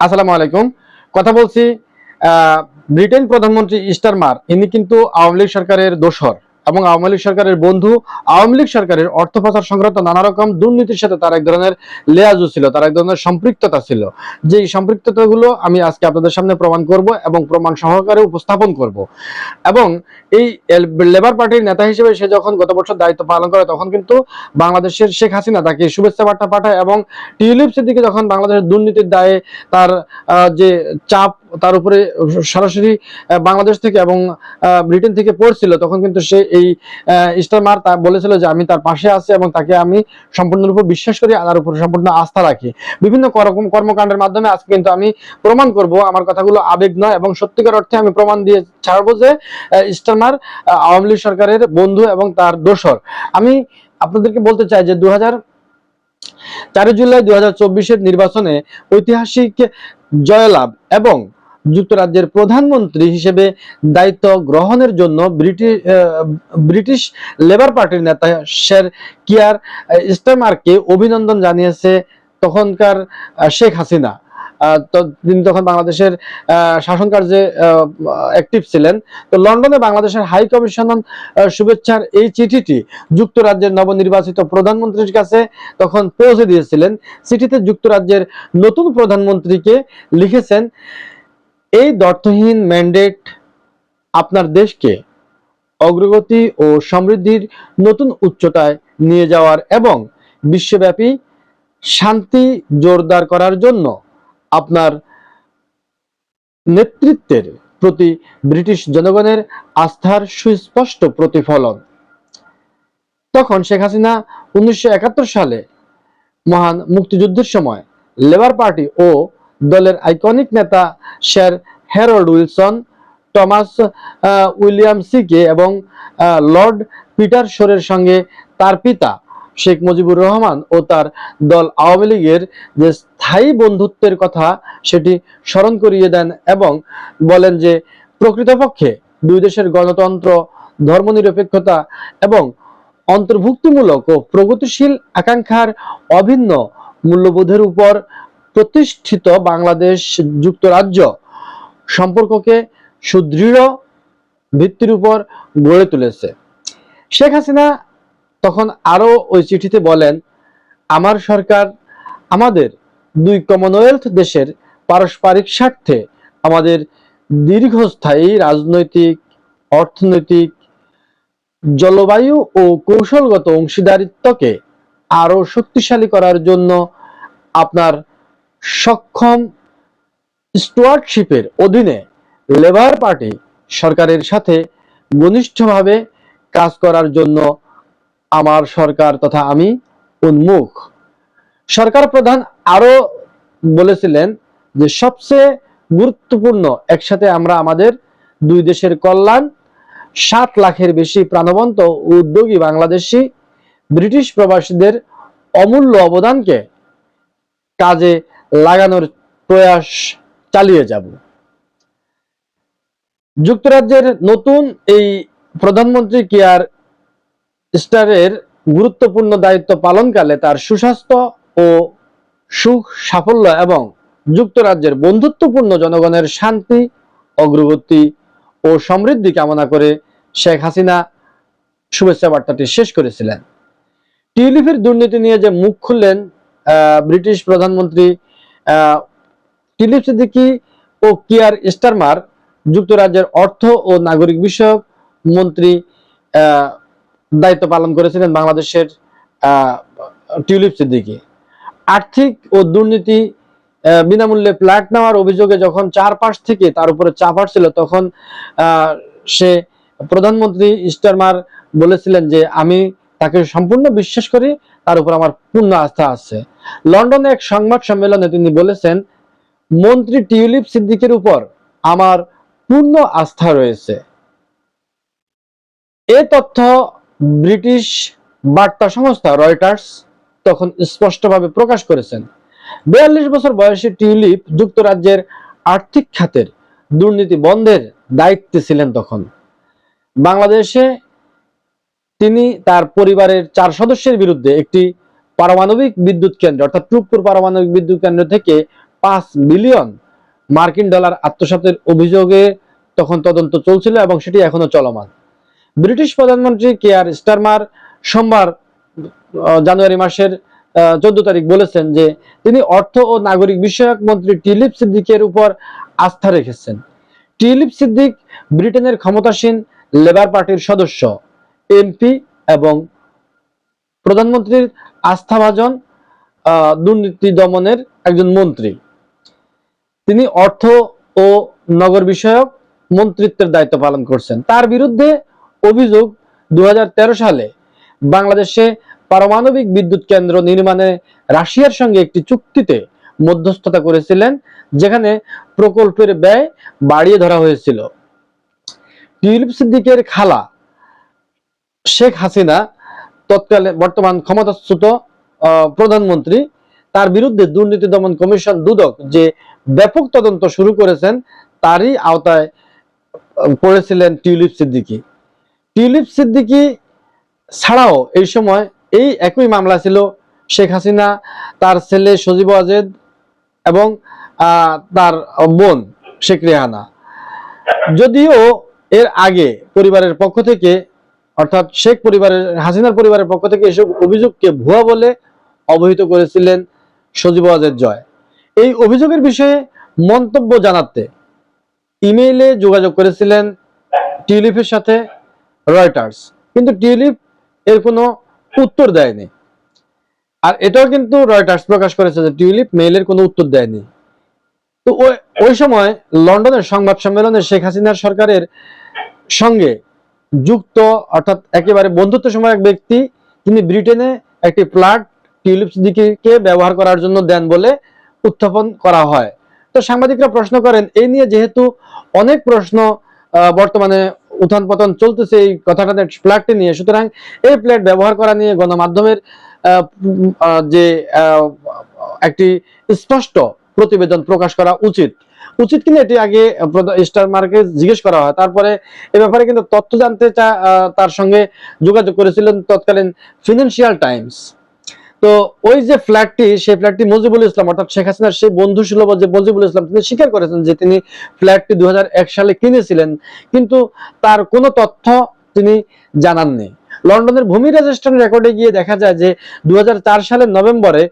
আসসালামু আলাইকুম। কথা বলছি ব্রিটেন প্রধানমন্ত্রী ইস্টারমার ইনি কিন্তু আওয়ামী লীগ সরকারের দোসর। এবং আওয়ামী লীগ সরকারের বন্ধু, আওয়ামী লীগ সরকারের অর্থ পাচার সংক্রান্ত নানা রকম দুর্নীতির সাথে তার এক ধরনের লেয়াজু ছিল, তার এক ধরনের সম্পৃক্ততা ছিল। যে সম্পৃক্ততাগুলো আমি আজকে আপনাদের সামনে প্রমাণ করব এবং প্রমাণ সহকারে উপস্থাপন করব। এবং এই লেবার পার্টির নেতা হিসেবে সে যখন গত বছর দায়িত্ব পালন করে, তখন কিন্তু বাংলাদেশের শেখ হাসিনা তাকে শুভেচ্ছা বার্তা পাঠায় এবং টিউলিপ দিকে যখন বাংলাদেশের দুর্নীতির দায়ে তার যে চাপ তার উপরে সরাসরি বাংলাদেশ থেকে এবং ব্রিটেন থেকে পড়ছিল, তখন কিন্তু সে এই ইস্টারমার তা বলেছিল যে আমি তার পাশে আছি এবং তাকে আমি সম্পূর্ণরূপে বিশ্বাস করি, তার উপরে সম্পূর্ণ আস্থা রাখি। বিভিন্ন কর্মকাণ্ডের মাধ্যমে আজকে কিন্তু আমি প্রমাণ করব, আমার কথাগুলো আবেগ নয় এবং সত্যিকার অর্থে আমি প্রমাণ দিয়ে ছাড়বো যে ইস্টারমার আওয়ামী লীগ সরকারের বন্ধু এবং তার দোসর। আমি আপনাদেরকে বলতে চাই যে দু চারই জুলাই দু হাজার নির্বাচনে ঐতিহাসিক জয়লাভ এবং যুক্তরাজ্যের প্রধানমন্ত্রী হিসেবে দায়িত্ব গ্রহণের জন্য ব্রিটিশ ব্রিটিশ লেবার পার্টির নেতা শের কিয়ার স্টেমারকে অভিনন্দন জানিয়েছে তখনকার শেখ হাসিনা। তো তিনি তখন বাংলাদেশের শাসন কার্যে অ্যাক্টিভ ছিলেন। তো লন্ডনে বাংলাদেশের হাই কমিশন শুভেচ্ছার এই চিঠিটি যুক্তরাজ্যের নবনির্বাচিত প্রধানমন্ত্রীর কাছে তখন পৌঁছে দিয়েছিলেন। চিঠিতে যুক্তরাজ্যের নতুন প্রধানমন্ত্রীকে লিখেছেন এই দর্থহীন ম্যান্ডেট আপনার দেশকে অগ্রগতি ও সমৃদ্ধির নতুন উচ্চতায় নিয়ে যাওয়ার এবং বিশ্বব্যাপী শান্তি জোরদার করার জন্য আপনার নেতৃত্বের প্রতি ব্রিটিশ জনগণের আস্থার সুস্পষ্ট প্রতিফলন। তখন শেখ হাসিনা উনিশশো একাত্তর সালে মহান মুক্তিযুদ্ধের সময় লেবার পার্টি ও দলের আইকনিক নেতা sir Harold Wilson, Thomas William সিকে এবং লর্ড পিটার শোরের সঙ্গে তার পিতা শেখ মুজিবুর রহমান ও তার দল আওয়ামী লীগের যে স্থায়ী বন্ধুত্বের কথা সেটি স্মরণ করিয়ে দেন এবং বলেন যে প্রকৃতপক্ষে দুই দেশের গণতন্ত্র, ধর্মনিরপেক্ষতা এবং অন্তর্ভুক্তিমূলক ও প্রগতিশীল আকাঙ্ক্ষার অভিন্ন মূল্যবোধের উপর প্রতিষ্ঠিত বাংলাদেশ যুক্তরাজ্য সম্পর্ককে সুদৃঢ় ভিত্তির উপর গড়ে তুলেছে। শেখ হাসিনা তখন আরও ওই চিঠিতে বলেন, আমার সরকার আমাদের দুই কমনওয়েলথ দেশের পারস্পরিক স্বার্থে আমাদের দীর্ঘস্থায়ী রাজনৈতিক, অর্থনৈতিক, জলবায়ু ও কৌশলগত অংশীদারিত্বকে আরও শক্তিশালী করার জন্য আপনার সক্ষম স্টুয়ার্ডশিপের অধীনে লেবার পার্টি সরকারের সাথে ঘনিষ্ঠভাবে কাজ করার জন্য আমার সরকার তথা আমি উন্মুখ। সরকার প্রধান আরও বলেছিলেন যে সবচেয়ে গুরুত্বপূর্ণ একসাথে আমরা আমাদের দুই দেশের কল্যাণ, সাত লাখের বেশি প্রাণবন্ত উদ্যোগী বাংলাদেশি, ব্রিটিশ প্রবাসীদের অমূল্য অবদানকে কাজে লাগানোর প্রয়াস চালিয়ে যাব। যুক্তরাজ্যের নতুন এই প্রধানমন্ত্রী কেয়ার স্টারের গুরুত্বপূর্ণ দায়িত্ব পালনকালে তার সুস্বাস্থ্য ও সুখ সাফল্য এবং যুক্তরাজ্যের বন্ধুত্বপূর্ণ জনগণের শান্তি, অগ্রগতি ও সমৃদ্ধি কামনা করে শেখ হাসিনা শুভেচ্ছা বার্তাটি শেষ করেছিলেন। টিউলিপের দুর্নীতি নিয়ে যে মুখ খুললেন ব্রিটিশ প্রধানমন্ত্রী আহ, টিউলিপ সিদ্দিকি ও কিয়ার স্টারমার যুক্তরাজ্যের অর্থ ও নাগরিক বিষয়ক মন্ত্রী দায়িত্ব পালন করেছিলেন বাংলাদেশের টিউলিপ সিদ্দিকি। আর্থিক ও দুর্নীতি বিনামূল্যে ফ্ল্যাট নেওয়ার অভিযোগে যখন চারপাশ থেকে তার উপরে চাপ আসছিল তখন সে প্রধানমন্ত্রী স্টারমার বলেছিলেন যে আমি তাকে সম্পূর্ণ বিশ্বাস করি তার উপর আমার পূর্ণ আস্থা আছে। লন্ডনে এক সংবাদ সম্মেলনে তিনি বলেছেন, মন্ত্রী টিউলিপ সিদ্দিকের উপর আমার পূর্ণ আস্থা রয়েছে। এ তথ্য ব্রিটিশ বার্তা সংস্থা রয়টার্স তখন স্পষ্টভাবে প্রকাশ করেছেন। বিয়াল্লিশ বছর বয়সী টিউলিপ যুক্তরাজ্যের আর্থিক খাতের দুর্নীতি বন্ধের দায়িত্বে ছিলেন তখন। বাংলাদেশে তিনি তার পরিবারের চার সদস্যের বিরুদ্ধে একটি পারমাণবিক বিদ্যুৎ কেন্দ্র, অর্থাৎ টুকপুর পারমাণবিক বিদ্যুৎ কেন্দ্র থেকে পাঁচ বিলিয়ন মার্কিন ডলার আত্মসাতের অভিযোগে তখন তদন্ত চলছিল এবং সেটি এখনও চলমান। ব্রিটিশ প্রধানমন্ত্রী কে আর স্টারমার সোমবার জানুয়ারি মাসের চোদ্দ তারিখ বলেছেন যে তিনি অর্থ ও নাগরিক বিষয়ক মন্ত্রী টিলিপ সিদ্দিকের উপর আস্থা রেখেছেন। টিলিপ সিদ্দিক ব্রিটেনের ক্ষমতাসীন লেবার পার্টির সদস্য, এমপি এবং প্রধানমন্ত্রীর আস্থাভাজন দুর্নীতি দমনের একজন মন্ত্রী। তিনি অর্থ ও নগর বিষয়ক মন্ত্রিত্বের দায়িত্ব পালন করছেন। তার বিরুদ্ধে অভিযোগ দুই হাজার তেরো সালে বাংলাদেশে পারমাণবিক বিদ্যুৎ কেন্দ্র নির্মাণে রাশিয়ার সঙ্গে একটি চুক্তিতে মধ্যস্থতা করেছিলেন, যেখানে প্রকল্পের ব্যয় বাড়িয়ে ধরা হয়েছিল। টিউলিপ সিদ্দিকের খালা শেখ হাসিনা তৎকালে বর্তমান ক্ষমতাচ্যুত প্রধানমন্ত্রী। তার বিরুদ্ধে দুর্নীতি দমন কমিশন দুদক যে ব্যাপক তদন্ত শুরু করেছেন, তারই আওতায় পড়েছিলেন টিউলিপ সিদ্দিকী। টিউলিপ সিদ্দিকি ছাড়াও এই সময় এই একই মামলা ছিল, শেখ হাসিনা, তার ছেলে সজীব আজেদ এবং তার বোন শেখ রেহানা। যদিও এর আগে পরিবারের পক্ষ থেকে অর্থাৎ শেখ পরিবারের, হাসিনার পরিবারের পক্ষ থেকে এসব অভিযোগকে ভুয়া বলে অবহিত করেছিলেন সজীব আজেদ জয়। এই অভিযোগের বিষয়ে মন্তব্য জানাতে ইমেইলে যোগাযোগ করেছিলেন টিউলিপের সাথে রয়টার্স। কিন্তু টিউলিপ এর কোনো উত্তর দেয়নি। আর এটাও কিন্তু রয়টার্স প্রকাশ করেছে যে টিউলিপ মেইলের কোনো উত্তর দেয়নি। তো ওই সময় লন্ডনের সংবাদ সম্মেলনে শেখ হাসিনার সরকারের সঙ্গে যুক্ত, অর্থাৎ একেবারে বন্ধুত্ব সময় এক ব্যক্তি, তিনি ব্রিটেনে একটি ফ্ল্যাট টিউলিপ সিদ্দিকীকে ব্যবহার করার জন্য দেন বলে উত্থাপন করা হয়। তো সাংবাদিকরা প্রশ্ন করেন এই নিয়ে যেহেতু অনেক প্রশ্ন বর্তমানে উত্থান পতন চলতেছে এই কথাটাতে ফ্ল্যাটটি নিয়ে, সুতরাং এই ফ্ল্যাট ব্যবহার করা নিয়ে গণমাধ্যমের যে একটি স্পষ্ট প্রতিবেদন প্রকাশ করা উচিত। উচিত কিনা এটি আগে স্টার মার্কে জিজ্ঞেস করা হয়। তারপরে এ ব্যাপারে কিন্তু তথ্য জানতে চা তার সঙ্গে যোগাযোগ করেছিলেন তৎকালীন ফিনান্সিয়াল টাইমস তো ওই যে ফ্ল্যাটটি সেই ফ্ল্যাটটি মজিবুল ইসলাম, অর্থাৎ শেখ হাসিনার সেই বন্ধু সুলভ যে মজিবুল ইসলাম, তিনি স্বীকার করেছেন যে তিনি ফ্ল্যাটটি দুহাজার এক সালে কিনেছিলেন। কিন্তু তার কোনো তথ্য তিনি জানাননি। লন্ডনের ভূমি রেজিস্ট্রেশন রেকর্ডে গিয়ে দেখা যায় যে দু সালের নভেম্বরে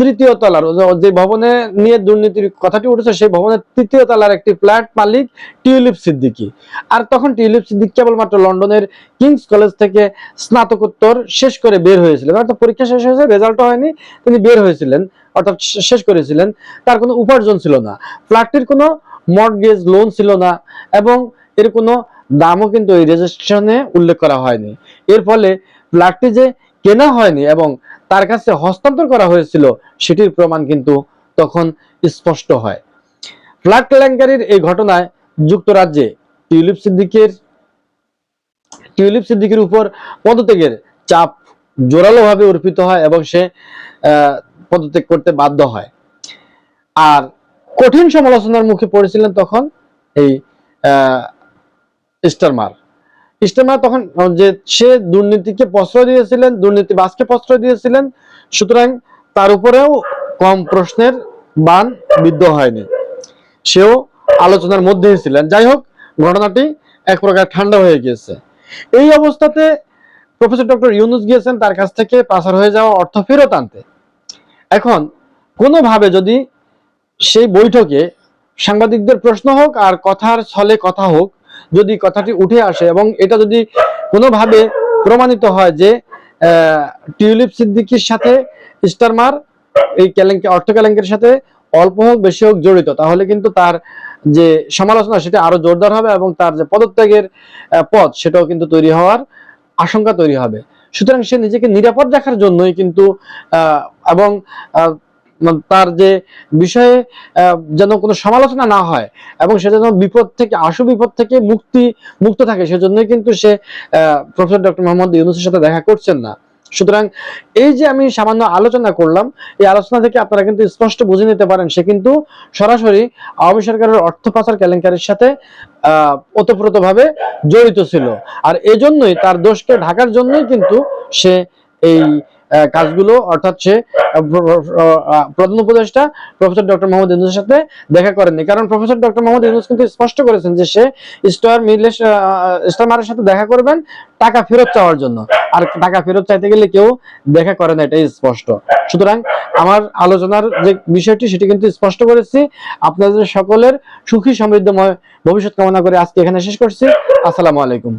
তৃতীয় তলার যে ভবনে নিয়ে দুর্নীতির কথাটি উঠেছে, সেই ভবনের তৃতীয় তলার একটি ফ্ল্যাট মালিক টিউলিপ সিদ্দিকি। আর তখন টিউলিপ সিদ্দিক কেবলমাত্র লন্ডনের কিংস কলেজ থেকে স্নাতকোত্তর শেষ করে বের হয়েছিলেন। অর্থাৎ পরীক্ষা শেষ হয়েছে রেজাল্টও হয়নি, তিনি বের হয়েছিলেন, অর্থাৎ শেষ করেছিলেন। তার কোনো উপার্জন ছিল না। ফ্ল্যাটটির কোনো মর্টগেজ লোন ছিল না এবং এর কোনো দামও কিন্তু এই রেজিস্ট্রেশনে উল্লেখ করা হয়নি। এর ফলে ফ্ল্যাটটি যে কেনা হয়নি এবং তার কাছে হস্তান্তর করা হয়েছিল, সেটির প্রমাণ কিন্তু তখন স্পষ্ট হয়। ফ্ল্যাট কেলেঙ্কারির এই ঘটনায় যুক্তরাজ্যে টিউলিপ সিদ্দিকের টিউলিপ সিদ্দিকের উপর পদত্যাগের চাপ জোরালোভাবে অর্পিত হয় এবং সে পদত্যাগ করতে বাধ্য হয়। আর কঠিন সমালোচনার মুখে পড়েছিলেন তখন এই স্টারমার। স্টারমার তখন যে সে দুর্নীতিকে প্রশ্রয় দিয়েছিলেন, দুর্নীতি দুর্নীতিবাজকে প্রশ্রয় দিয়েছিলেন, সুতরাং তার উপরেও কম প্রশ্নের বান বিদ্ধ হয়নি। সেও আলোচনার মধ্যেই ছিলেন। যাই হোক, ঘটনাটি এক প্রকার ঠান্ডা হয়ে গিয়েছে। এই অবস্থাতে প্রফেসর ডক্টর ইউনুস গিয়েছেন তার কাছ থেকে পাচার হয়ে যাওয়া অর্থ ফেরত আনতে। এখন, কোনোভাবে যদি সেই বৈঠকে সাংবাদিকদের প্রশ্ন হোক আর কথার ছলে কথা হোক যদি কথাটি উঠে আসে এবং এটা যদি কোনোভাবে প্রমাণিত হয় যে টিউলিপ সিদ্দিকির সাথে স্টারমার, এই কেলেঙ্কে, অর্থ কেলেঙ্কের সাথে অল্প হোক, বেশি হোক জড়িত, তাহলে কিন্তু তার যে সমালোচনা সেটা আরও জোরদার হবে এবং তার যে পদত্যাগের পথ সেটাও কিন্তু তৈরি হওয়ার আশঙ্কা তৈরি হবে। সুতরাং সে নিজেকে নিরাপদ রাখার জন্যই কিন্তু এবং তার যে বিষয়ে যেন কোনো সমালোচনা না হয় এবং সে যেন বিপদ থেকে আশু বিপদ থেকে মুক্তি, মুক্ত থাকে, সেজন্যই কিন্তু সে প্রফেসর ডক্টর মোহাম্মদ ইউনুসের সাথে দেখা করছেন না। সুতরাং এই যে আমি সামান্য আলোচনা করলাম, এই আলোচনা থেকে আপনারা কিন্তু স্পষ্ট বুঝে নিতে পারেন, সে কিন্তু সরাসরি আওয়ামী সরকারের অর্থ পাচার কেলেঙ্কারির সাথে ওতপ্রোতভাবে জড়িত ছিল। আর এজন্যই, তার দোষকে ঢাকার জন্যই কিন্তু সে এই কাজগুলো, অর্থাৎ সে প্রধান উপদেষ্টা প্রফেসর ডক্টর মোহাম্মদ ইউনুসের সাথে দেখা করেননি। কারণ প্রফেসর ডক্টর মোহাম্মদ ইউনুস কিন্তু স্পষ্ট করেছেন যে সে স্টার মিডলেস স্টার মারের সাথে দেখা করবেন, টাকা ফেরত চাওয়ার জন্য। আর টাকা ফেরত চাইতে গেলে কেউ দেখা করে না, এটাই স্পষ্ট। সুতরাং আমার আলোচনার যে বিষয়টি, সেটি কিন্তু স্পষ্ট করেছি। আপনাদের সকলের সুখী সমৃদ্ধময় ভবিষ্যৎ কামনা করে আজকে এখানে শেষ করছি। আসসালামু আলাইকুম।